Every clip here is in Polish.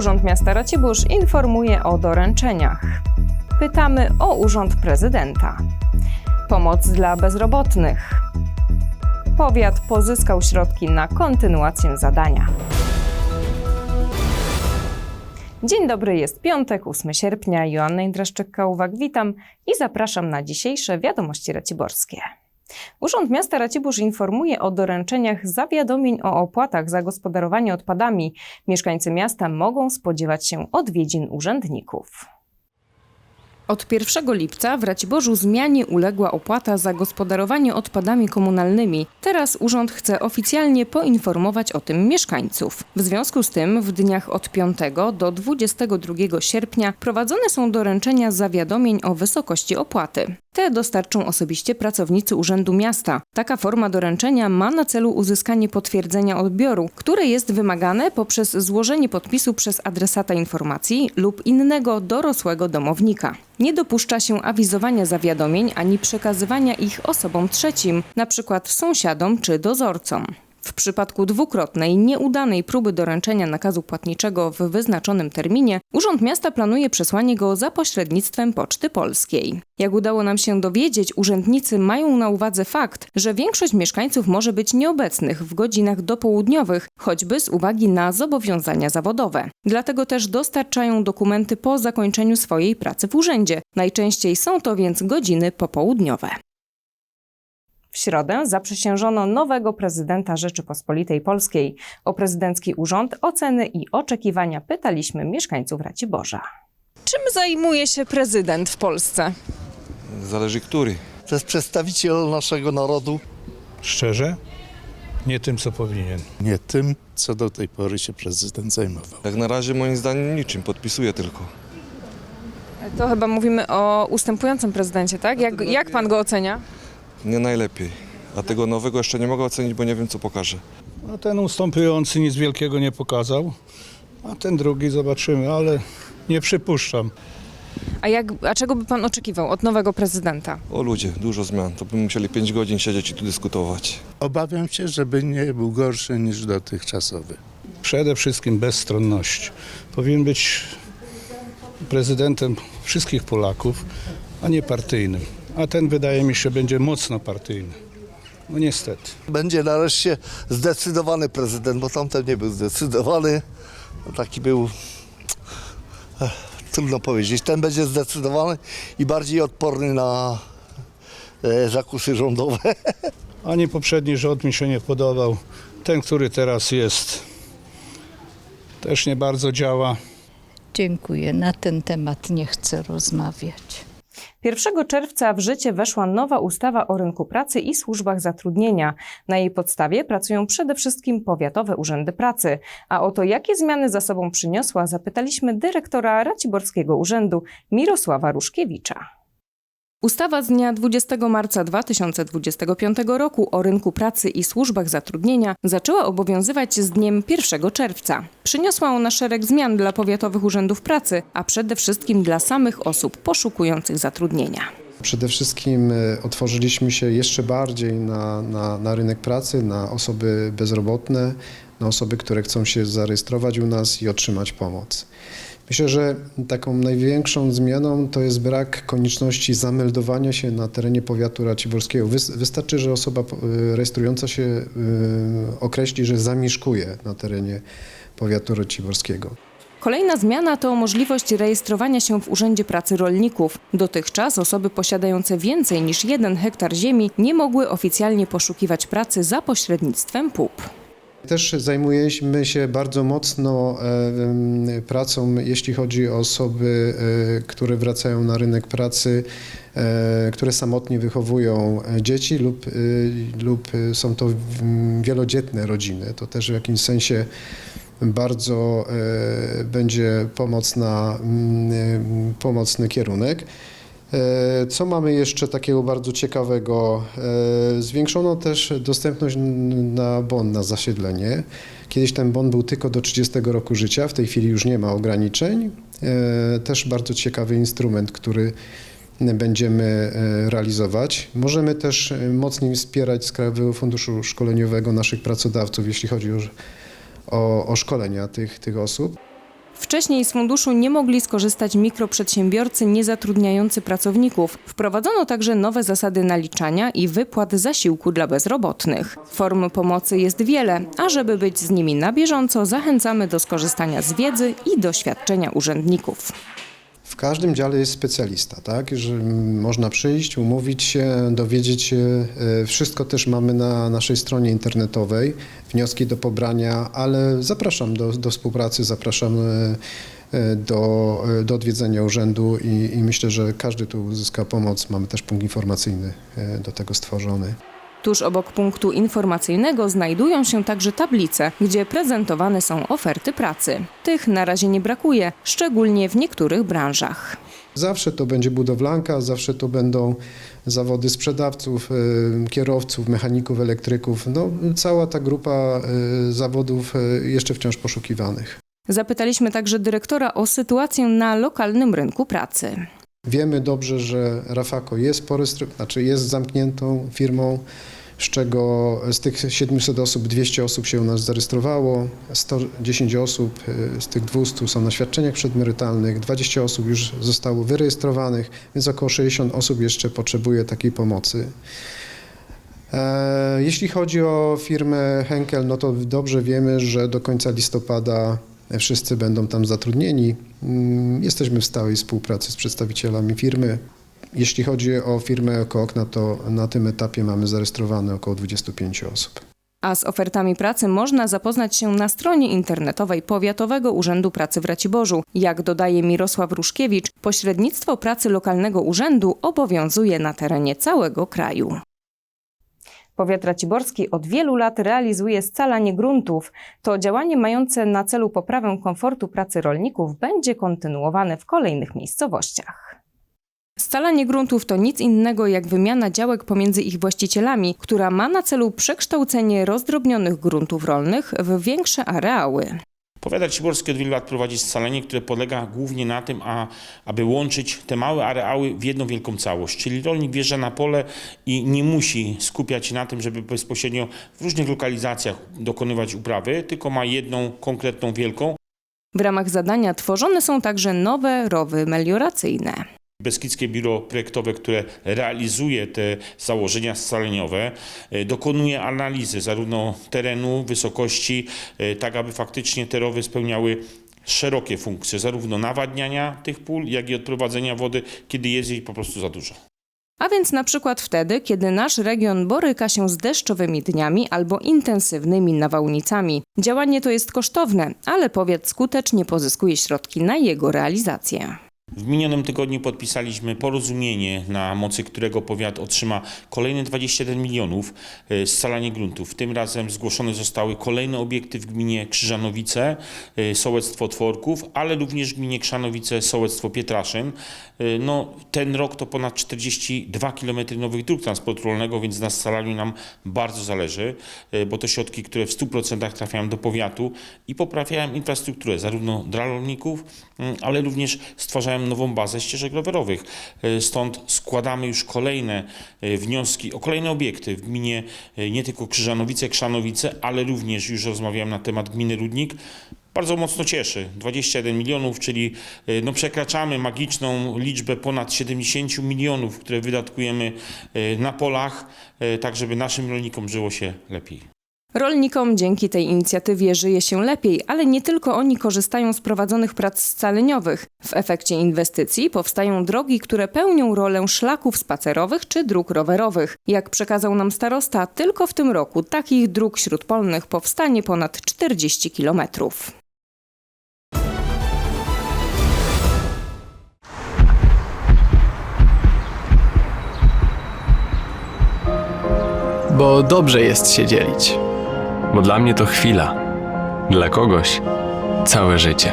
Urząd Miasta Racibórz informuje o doręczeniach. Pytamy o Urząd Prezydenta. Pomoc dla bezrobotnych. Powiat pozyskał środki na kontynuację zadania. Dzień dobry, jest piątek, 8 sierpnia. Joanna Indraszczyk-Kałowak, witam i zapraszam na dzisiejsze Wiadomości Raciborskie. Urząd Miasta Racibórz informuje o doręczeniach zawiadomień o opłatach za gospodarowanie odpadami. Mieszkańcy miasta mogą spodziewać się odwiedzin urzędników. Od 1 lipca w Raciborzu zmianie uległa opłata za gospodarowanie odpadami komunalnymi. Teraz urząd chce oficjalnie poinformować o tym mieszkańców. W związku z tym w dniach od 5 do 22 sierpnia prowadzone są doręczenia zawiadomień o wysokości opłaty. Te dostarczą osobiście pracownicy Urzędu Miasta. Taka forma doręczenia ma na celu uzyskanie potwierdzenia odbioru, które jest wymagane poprzez złożenie podpisu przez adresata informacji lub innego dorosłego domownika. Nie dopuszcza się awizowania zawiadomień ani przekazywania ich osobom trzecim, np. sąsiadom czy dozorcom. W przypadku dwukrotnej, nieudanej próby doręczenia nakazu płatniczego w wyznaczonym terminie, Urząd Miasta planuje przesłanie go za pośrednictwem Poczty Polskiej. Jak udało nam się dowiedzieć, urzędnicy mają na uwadze fakt, że większość mieszkańców może być nieobecnych w godzinach dopołudniowych, choćby z uwagi na zobowiązania zawodowe. Dlatego też dostarczają dokumenty po zakończeniu swojej pracy w urzędzie. Najczęściej są to więc godziny popołudniowe. W środę zaprzysiężono nowego prezydenta Rzeczypospolitej Polskiej. O prezydencki urząd, oceny i oczekiwania pytaliśmy mieszkańców Raciborza. Czym zajmuje się prezydent w Polsce? Zależy który. To jest przedstawiciel naszego narodu. Szczerze? Nie tym, co powinien. Nie tym, co do tej pory się prezydent zajmował. Jak na razie moim zdaniem niczym, podpisuje tylko. To chyba mówimy o ustępującym prezydencie, tak? Jak, jak pan go ocenia? Nie najlepiej. A tego nowego jeszcze nie mogę ocenić, bo nie wiem co pokaże. No ten ustępujący nic wielkiego nie pokazał, a ten drugi zobaczymy, ale nie przypuszczam. A, jak, a czego by pan oczekiwał od nowego prezydenta? O ludzie, dużo zmian. To by musieli 5 godzin siedzieć i tu dyskutować. Obawiam się, żeby nie był gorszy niż dotychczasowy. Przede wszystkim bezstronność. Powinien być prezydentem wszystkich Polaków, a nie partyjnym. A ten wydaje mi się będzie mocno partyjny. No niestety. Będzie nareszcie zdecydowany prezydent, bo tamten nie był zdecydowany. Taki był, Ech, trudno powiedzieć. Ten będzie zdecydowany i bardziej odporny na e, zakusy rządowe. Ani poprzedni rząd mi się nie podobał. Ten, który teraz jest, też nie bardzo działa. Dziękuję. Na ten temat nie chcę rozmawiać. 1 czerwca w życie weszła nowa ustawa o rynku pracy i służbach zatrudnienia. Na jej podstawie pracują przede wszystkim powiatowe urzędy pracy. A o to, jakie zmiany za sobą przyniosła, zapytaliśmy dyrektora Raciborskiego Urzędu Mirosława Ruszkiewicza. Ustawa z dnia 20 marca 2025 roku o rynku pracy i służbach zatrudnienia zaczęła obowiązywać z dniem 1 czerwca. Przyniosła ona szereg zmian dla powiatowych urzędów pracy, a przede wszystkim dla samych osób poszukujących zatrudnienia. Przede wszystkim e, otworzyliśmy się jeszcze bardziej na, na, na rynek pracy, na osoby bezrobotne, na osoby, które chcą się zarejestrować u nas i otrzymać pomoc. Myślę, że taką największą zmianą to jest brak konieczności zameldowania się na terenie powiatu raciborskiego. Wys- Wystarczy, że osoba e, rejestrująca się e, określi, że zamieszkuje na terenie powiatu raciborskiego. Kolejna zmiana to możliwość rejestrowania się w Urzędzie Pracy Rolników. Dotychczas osoby posiadające więcej niż jeden hektar ziemi nie mogły oficjalnie poszukiwać pracy za pośrednictwem PUP. Też zajmujemy się bardzo mocno e, pracą, jeśli chodzi o osoby, e, które wracają na rynek pracy, e, które samotnie wychowują dzieci lub, lub są to wielodzietne rodziny. To też w jakimś sensie bardzo będzie pomocna, pomocny kierunek. E, Co mamy jeszcze takiego bardzo ciekawego? E, Zwiększono też dostępność na bon na zasiedlenie. Kiedyś ten bon był tylko do 30 roku życia, w tej chwili już nie ma ograniczeń. E, Też bardzo ciekawy instrument, który będziemy realizować. Możemy też mocniej wspierać z Krajowego Funduszu Szkoleniowego naszych pracodawców, jeśli chodzi o, o, o szkolenia tych, tych osób. Wcześniej z funduszu nie mogli skorzystać mikroprzedsiębiorcy niezatrudniający pracowników. Wprowadzono także nowe zasady naliczania i wypłat zasiłku dla bezrobotnych. Form pomocy jest wiele, a żeby być z nimi na bieżąco, zachęcamy do skorzystania z wiedzy i doświadczenia urzędników. W każdym dziale jest specjalista, tak? Że można przyjść, umówić się, dowiedzieć się. E, Wszystko też mamy na naszej stronie internetowej, wnioski do pobrania, ale zapraszam do, do współpracy, zapraszam e, e, do, do odwiedzenia urzędu i, i myślę, że każdy tu uzyska pomoc. Mamy też punkt informacyjny do tego stworzony. Tuż obok punktu informacyjnego znajdują się także tablice, gdzie prezentowane są oferty pracy. Tych na razie nie brakuje, szczególnie w niektórych branżach. Zawsze to będzie budowlanka, zawsze to będą zawody sprzedawców, e, kierowców, mechaników, elektryków. No, cała ta grupa e, zawodów e, jeszcze wciąż poszukiwanych. Zapytaliśmy także dyrektora o sytuację na lokalnym rynku pracy. Wiemy dobrze, że Rafako jest, znaczy jest zamkniętą firmą, z czego z tych 700 osób 200 osób się u nas zarejestrowało, 110 osób y, z tych 200 są na świadczeniach przedemerytalnych, 20 osób już zostało wyrejestrowanych, więc około 60 osób jeszcze potrzebuje takiej pomocy. E, Jeśli chodzi o firmę Henkel, no to dobrze wiemy, że do końca listopada wszyscy będą tam zatrudnieni. Mm, Jesteśmy w stałej współpracy z przedstawicielami firmy. Jeśli chodzi o firmę Oko Okna, to na tym etapie mamy zarejestrowane około 25 osób. A z ofertami pracy można zapoznać się na stronie internetowej Powiatowego Urzędu Pracy w Raciborzu. Jak dodaje Mirosław Ruszkiewicz, pośrednictwo pracy lokalnego urzędu obowiązuje na terenie całego kraju. Powiat raciborski od wielu lat realizuje scalanie gruntów. To działanie mające na celu poprawę komfortu pracy rolników będzie kontynuowane w kolejnych miejscowościach. Scalanie gruntów to nic innego jak wymiana działek pomiędzy ich właścicielami, która ma na celu przekształcenie rozdrobnionych gruntów rolnych w większe areały. Powiat Raciborski od wielu lat prowadzi scalenie, które polega głównie na tym, a, aby łączyć te małe areały w jedną wielką całość. Czyli rolnik wjeżdża na pole i nie musi skupiać się na tym, żeby bezpośrednio w różnych lokalizacjach dokonywać uprawy, tylko ma jedną konkretną wielką. W ramach zadania tworzone są także nowe rowy melioracyjne. Beskidzkie Biuro Projektowe, które realizuje te założenia scaleniowe, e, dokonuje analizy zarówno terenu, wysokości, e, tak aby faktycznie te rowy spełniały szerokie funkcje, zarówno nawadniania tych pól, jak i odprowadzenia wody, kiedy jest jej po prostu za dużo. A więc na przykład wtedy, kiedy nasz region boryka się z deszczowymi dniami albo intensywnymi nawałnicami. Działanie to jest kosztowne, ale powiat skutecznie pozyskuje środki na jego realizację. W minionym tygodniu podpisaliśmy porozumienie, na mocy którego powiat otrzyma kolejne 21 milionów e, scalanie gruntów. Tym razem zgłoszone zostały kolejne obiekty w gminie Krzyżanowice, e, sołectwo Tworków, ale również w gminie Krzanowice, sołectwo Pietraszyn. E, No, ten rok to ponad 42 km nowych dróg transportu rolnego, więc na scalaniu nam bardzo zależy, bo to środki, które w 100% trafiają do powiatu i poprawiają infrastrukturę zarówno dla rolników, mm, ale również stwarzają nową bazę ścieżek rowerowych. E, Stąd składamy już kolejne e, wnioski o kolejne obiekty w gminie e, nie tylko Krzyżanowice, Krzanowice, ale również już rozmawiałem na temat gminy Rudnik. Bardzo mocno cieszy. 21 milionów, czyli no, przekraczamy magiczną liczbę ponad 70 milionów, które wydatkujemy na polach, tak żeby naszym rolnikom żyło się lepiej. Rolnikom dzięki tej inicjatywie żyje się lepiej, ale nie tylko oni korzystają z prowadzonych prac scaleniowych. W efekcie inwestycji powstają drogi, które pełnią rolę szlaków spacerowych czy dróg rowerowych. Jak przekazał nam starosta, tylko w tym roku takich dróg śródpolnych powstanie ponad 40 kilometrów. Bo dobrze jest się dzielić. Bo dla mnie to chwila. Dla kogoś całe życie.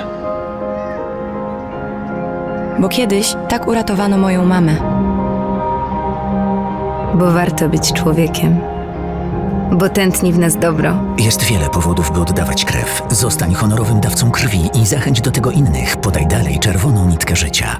Bo kiedyś tak uratowano moją mamę. Bo warto być człowiekiem. Bo tętni w nas dobro. Jest wiele powodów, by oddawać krew. Zostań honorowym dawcą krwi i zachęć do tego innych. Podaj dalej czerwoną nitkę życia.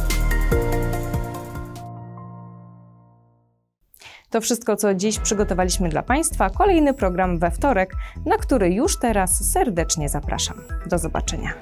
To wszystko, co dziś przygotowaliśmy dla Państwa. Kolejny program we wtorek, na który już teraz serdecznie zapraszam. Do zobaczenia.